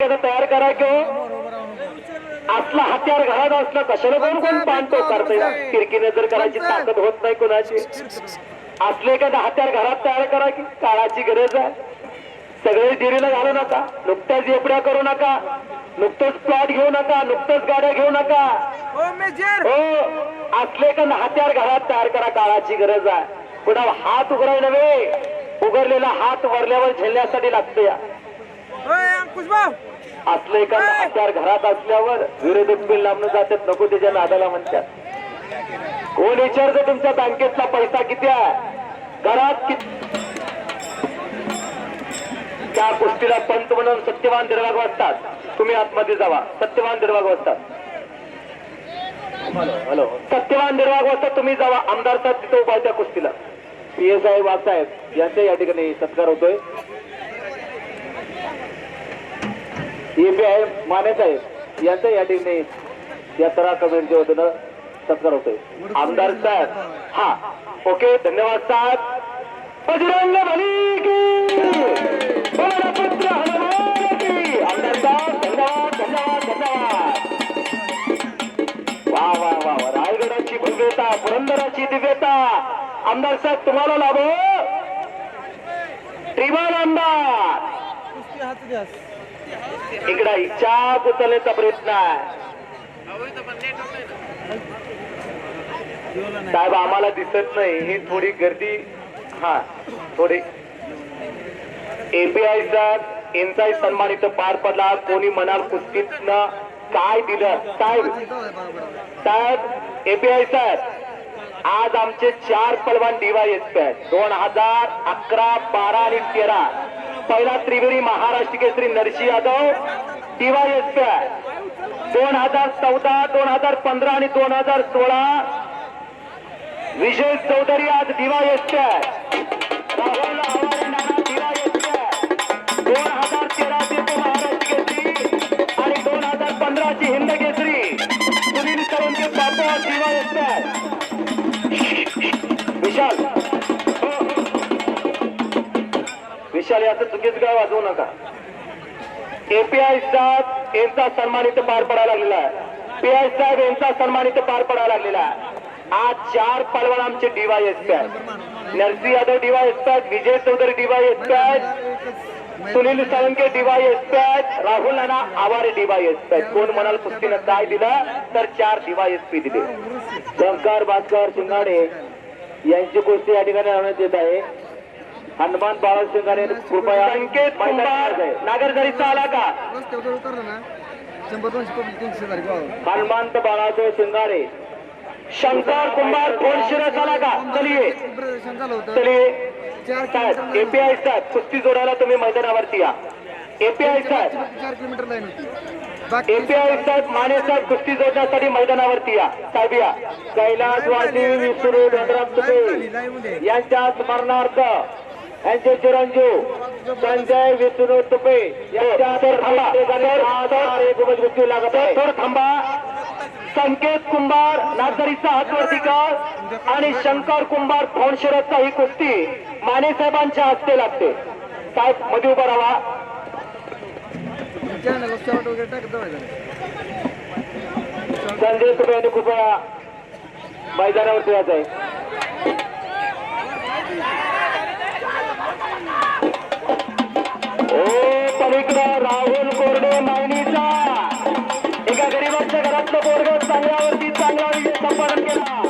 तयार करा किंवा असला हत्यार घरात असलं कशाला कोण कोण बांधतो करता किरकीने जर करायची ताकद होत नाही कोणाची. असले एखादं हत्यार घरात तयार करा की काळाची गरज आहे. सगळे डिरीला घालू नका. नुकत्याच एपड्या करू नका. नुकतंच प्लॉट घेऊ नका. नुकतंच गाड्या घेऊ नका. हो असले का हत्यार घरात तयार करा. काळाची गरज आहे. पुन्हा हात उघडाय नव्हे. उघडलेला हात वरल्यावर झेलण्यासाठी लागतो या. असले का हत्यार घरात असल्यावर विरोधक बिल लांबून जातात नको त्याच्या नादाला म्हणतात. कोण विचारतं तुमच्या बँकेतला पैसा किती आहे? घरात किती त्या गोष्टीला पंत म्हणून सत्यवान दिरवाग वाजतात तुम्ही आतमध्ये जावा. सत्यवान दिरवाग वाजतात हॅलो सत्यवान निर्वाग वाजता तुम्ही जावा. आमदार साहेब तिथं उभा त्या कुस्तीला. पी एस आय वाघसाहेब यांचा या ठिकाणी सत्कार होतोय. एपी आहे माने साहेब यांचा या ठिकाणी यात्रा कमिटीच्या वतीनं सत्कार होतोय. आमदार साहेब. हा. ओके धन्यवाद साहेब. बजरंग बली की! आमदार साहेब धन्यवाद धन्यवाद धन्यवाद. वा वा वा वा. रायगडाची भव्यता पुरंदराची दिव्यता. आमदार साहेब तुम्हाला लाभो. त्रिवार आमदार. इकडं इच्छा उचलण्याचा प्रयत्न आहे. साहेब आम्हाला दिसत नाही. ही थोडी गर्दी हा थोडी. एपीआय साहेब यांचाही सन्मान इथं पार पडला. कोणी म्हणाल कुस्तीतनं काय दिलं? साहेब साहेब एपीआय साहेब आज आमचे चार पलवान डीवाय आहेत. दोन हजार अकरा बारा आणि तेरा. पहिला त्रिवेणी महाराष्ट्र केसरी नरसी यादव डीवायएस दोन हजार चौदा दोन हजार पंधरा आणि दोन हजार सोळा. विजय चौधरी आज डीवायएस राहुल दोन हजार तेराचे महाराष्ट्र केसरी आणि दोन हजार पंधराची हिंद केसरी सुनील सरंगे बापू डीवायएस विशाल. विशाल असं चुकीच काय वाजवू नका. एपीआय साहेब यांचा सन्मान इथं पार पडायला लागलेला आहे. पी आय साहेब यांचा सन्मान इथं पार पडायला लागलेला आहे. आज चार पलवान आमचे डीवायएसपी आहेत. नरसी यादव डीवायएसपी आहेत विजय चौधरी डीवायएसपी आहेत सुनील साळुंके डीवायएसपी आहेत राहुल नाना आवारे डीवायएसपी आहेत. कोण म्हणाल कुस्तीनं काय दिलं तर चार डीवायएसपी दिले. शंकर भास्कर शिंगाडे यांची कुस्ती या ठिकाणी लावण्यात येत आहे. हनुमान बाळा शिंगाडे कृपया संकेत कुंभार नागरदरीचा आला का हनुमंत बाळासाहेब शिंगाडे. शंकर कुंभार कोण शिरस आला का चलिये. चलिये साहेब एपीआय साहेब कुस्ती जोडायला तुम्ही मैदानावरती या. एपीआय साहेब. एपीआय साहेब माने साहेब कुस्ती जोडण्यासाठी मैदानावरती या. साहेब या. कैलासवासी विष्णू धनराम तुपे यांच्या स्मरणार्थ यांचे चिरंजीव संजय विष्णू तुपे यांच्या थोड थांबा. संकेत कुंभार नागरीचा हातवरती आणि शंकर कुंभार फोनशिरसचा ही कुस्ती माने साहेबांच्या हस्ते लागते. साहेबमध्ये उभा राहा. संजय तुपे यांनी कृपया मैदानावरती यायचं आहे. पलीकडं राहुल कोरडे मायनीचा एका गरीबाच्या घरातलं पोरग चांगल्यावरती चांगला विजय संपादन केला.